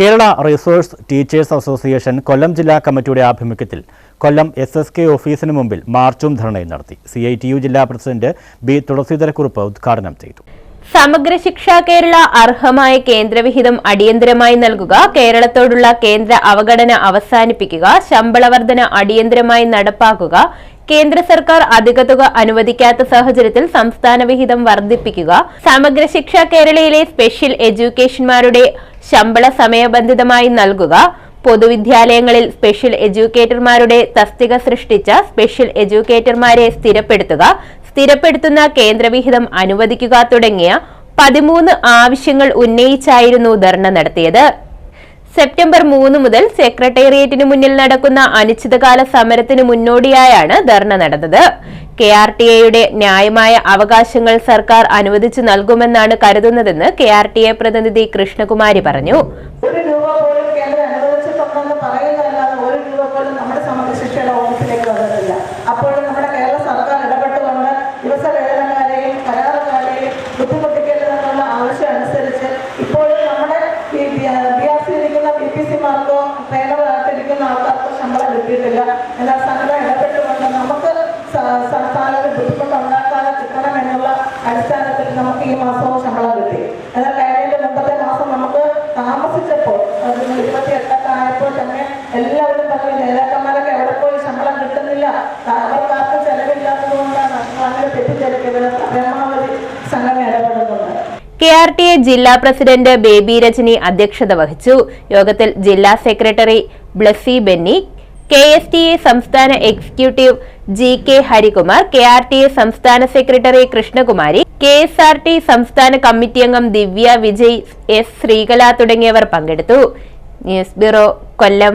Kerala resource teachers association Kollam ജില്ലാ കമ്മിറ്റിയുടെ ആഭിമുഖ്യത്തിൽ കൊല്ലം എസ് എസ് കെ ഓഫീസിന് മുമ്പിൽ മാർച്ചും ധർണയും നടത്തി. സി ഐ ടി യു ജില്ലാ പ്രസിഡന്റ് ബി തുളസീധരക്കുറുപ്പ് ഉദ്ഘാടനം ചെയ്തു. സമഗ്ര ശിക്ഷ കേരള അർഹമായ കേന്ദ്രവിഹിതം അടിയന്തരമായി നൽകുക കേരളത്തോടുള്ള കേന്ദ്ര അവഗണന അവസാനിപ്പിക്കുക ശമ്പള വർധന അടിയന്തരമായി നടപ്പാക്കുക കേന്ദ്ര സർക്കാർ അധിക തുക അനുവദിക്കാത്ത സാഹചര്യത്തിൽ സംസ്ഥാന വിഹിതം വർദ്ധിപ്പിക്കുക സമഗ്ര ശിക്ഷ കേരളയിലെ സ്പെഷ്യൽ എഡ്യൂക്കേഷന്മാരുടെ ശമ്പള സമയബന്ധിതമായി നൽകുക. പൊതുവിദ്യാലയങ്ങളിൽ സ്പെഷ്യൽ എഡ്യൂക്കേറ്റർമാരുടെ തസ്തിക സൃഷ്ടിച്ച സ്പെഷ്യൽ എഡ്യൂക്കേറ്റർമാരെ സ്ഥിരപ്പെടുത്തുക. സ്ഥിരപ്പെടുത്തുന്ന കേന്ദ്രവിഹിതം അനുവദിക്കുക തുടങ്ങിയ പതിമൂന്ന് ആവശ്യങ്ങൾ ഉന്നയിച്ചായിരുന്നു ധർണ നടത്തിയത്. സെപ്റ്റംബർ മൂന്ന് മുതൽ സെക്രട്ടേറിയറ്റിന് മുന്നിൽ നടക്കുന്ന അനിശ്ചിതകാല സമരത്തിന് മുന്നോടിയായാണ് ധർണ നടന്നത്. കെ ആർ ടി എയുടെ ന്യായമായ അവകാശങ്ങൾ സർക്കാർ അനുവദിച്ചു നൽകുമെന്നാണ് കരുതുന്നതെന്ന് കെ ആർ ടി എ പ്രതിനിധി കൃഷ്ണകുമാരി പറഞ്ഞു. പോലും നമ്മുടെ കേരള സർക്കാർ ഇടപെട്ടുകൊണ്ട് അനുസരിച്ച് ശമ്പളം കിട്ടിയിട്ടില്ല. എന്നാൽ സംഘടന അടിസ്ഥാനത്തിൽ നമുക്ക് ഈ മാസവും ശമ്പളം കിട്ടി. എന്നാൽ കഴിഞ്ഞ മുമ്പത്തെ മാസം നമുക്ക് താമസിച്ചപ്പോൾ ഇരുപത്തി എട്ടൊക്കെ ആയപ്പോൾ തന്നെ എല്ലാവരും പറഞ്ഞു നേതാക്കന്മാരൊക്കെ എവിടെ പോയി ശമ്പളം കിട്ടുന്നില്ല? അവർക്കാർക്ക് ചെലവില്ലാത്തതുകൊണ്ടാണ് തെറ്റിദ്ധരിക്കുന്നത് പരമാവധി സംഘടന ഇടപെടുന്നുണ്ട്. കെ ആർ ടി എ ജില്ലാ പ്രസിഡന്റ് ബേബി രജനി അധ്യക്ഷത വഹിച്ചു. യോഗത്തിൽ ജില്ലാ secretary Blessy Benny K S T A സംസ്ഥാന executive G K Harikumar K R T A സംസ്ഥാന secretary Krishnakumari K S R T സംസ്ഥാന കമ്മിറ്റി അംഗം ദിവ്യ വിജയ് എസ് ശ്രീകല തുടങ്ങിയവർ പങ്കെടുത്തു. News bureau Kollam.